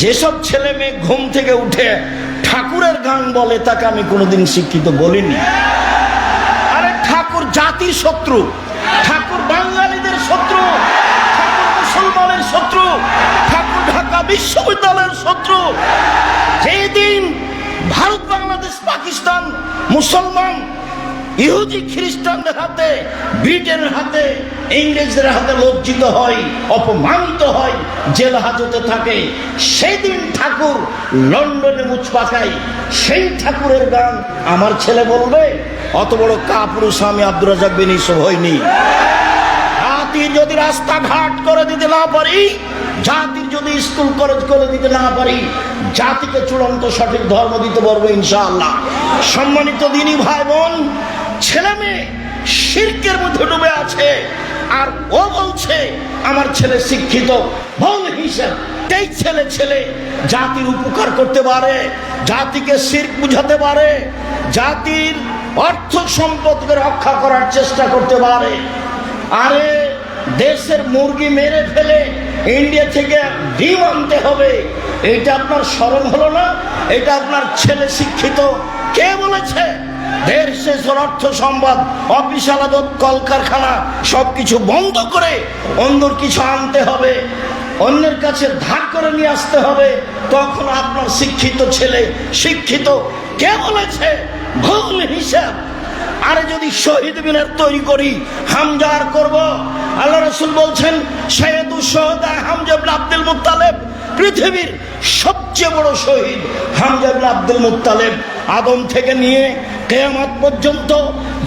যেসব ছেলে মেয়ে ঘুম থেকে উঠে ঠাকুরের গান বলে, তাকে আমি কোনোদিন শিক্ষিত বলিনি। আরে ঠাকুর জাতির শত্রু, ঠাকুর বাঙালিদের শত্রু, ঠাকুর মুসলমানের শত্রু, ঠাকুর ঢাকা বিশ্ববিদ্যালয়ের শত্রু। যেদিন ভারত, বাংলাদেশ, পাকিস্তান, মুসলমান, ইহুদি, খ্রিস্টানদের হাতে, ব্রিটেনের হাতে ইংরেজদের হাতে লজ্জিত হয়, অপমানিত হয়, জেল হাজতে থাকে। সেই দিন ঠাকুর লন্ডনে মুচ পাকাই সেই ঠাকুরের গান আমার ছেলে বলবে, অত বড় কাপুরুষ আমি আব্দুর রাজাক বিন ইউসুফ হইনি। জাতির যদি রাস্তাঘাট করে দিতে না পারি জাতির যদি স্কুল কলেজ করে দিতে না পারি, জাতিকে চূড়ান্ত সঠিক ধর্ম দিতে পারব ইনশাআল্লাহ। সম্মানিত দিনী ভাই বোন, ছেলে মেয়ে শিল্পের মধ্যে ডুবে আছে। আর ও বলছে, আমার ছেলে শিক্ষিত ভুল হিসেব। এই ছেলে ছেলে জাতির উপকার করতে পারে, জাতিকে শির্ক বুঝাতে পারে, জাতির অর্থ সম্পদকে রক্ষা করার চেষ্টা করতে পারে। আরে, দেশের মুরগি মেরে ফেলে ইন্ডিয়া থেকে ডিম আনতে হবে। এটা আপনার স্মরণ হলো না? এটা আপনার ছেলে শিক্ষিত। কে বলেছে? দেশ শেষের অর্থ সম্বাদ অফিস আলাদত, কলকারখানা, সবকিছু বন্ধ করে অন্যর কিছু আনতে হবে। অন্যের কাছে ধার করে নিয়ে আসতে হবে। তখন আপনার শিক্ষিত ছেলে, শিক্ষিত, কে বলেছে? ভুল হিসাব। আরে যদি শহীদ মিনার তৈরি করি হামজার করব? আল্লাহ রসুল বলছেন সৈয়দু সোহদা হামজাবুল আব্দুল মুত্তালেব পৃথিবীর সবচেয়ে বড় শহীদ হামজাবুল আব্দুল মুত্তালেব। আদম থেকে নিয়ে কেয়ামত পর্যন্ত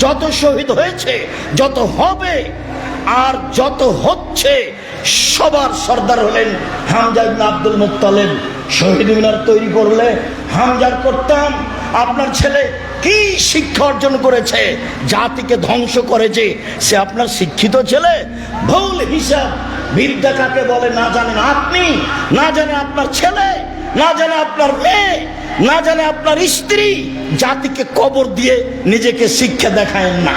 যত শহীদ হয়েছে, যত হবে আর যত হচ্ছে, সবার সর্দার হলেন হামজা আব্দুল মুত্তালেব। শহীদ মিনার তৈরি করলে হামজার করতাম, আপনার ছেলে কি শিক্ষা অর্জন করেছে, জাতিকে ধ্বংস করেছে, সে আপনার শিক্ষিত ছেলে? ভুল হিসাব, বিদ্যা কাকে বলে না জানেন আপনি, না জানে আপনার ছেলে, না জানে আপনার মেয়ে। না জানে আপনার স্ত্রী জাতিকে কবর দিয়ে নিজেকে শিক্ষা দেখায়েন না।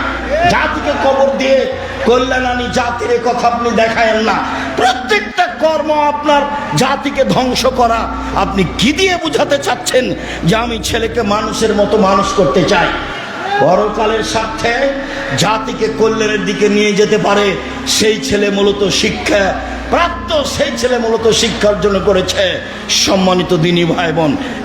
জাতিকে কবর দিয়ে কল্যাণানী জাতির কথা আপনি দেখায়েন না। প্রত্যেকটা কর্ম আপনার জাতিকে ধ্বংস করা। আপনি কি দিয়ে বুঝাতে চাচ্ছেন যে আমি ছেলেকে মানুষের মতো মানুষ করতে চাই? পরকালের স্বার্থে জাতিকে কল্যাণের দিকে নিয়ে যেতে পারে। সেই ছেলে মূলত শিক্ষা প্রাপ্ত, সেই ছেলে মূলত শিক্ষা অর্জন করেছে। সম্মানিত দিনী ভাই বোন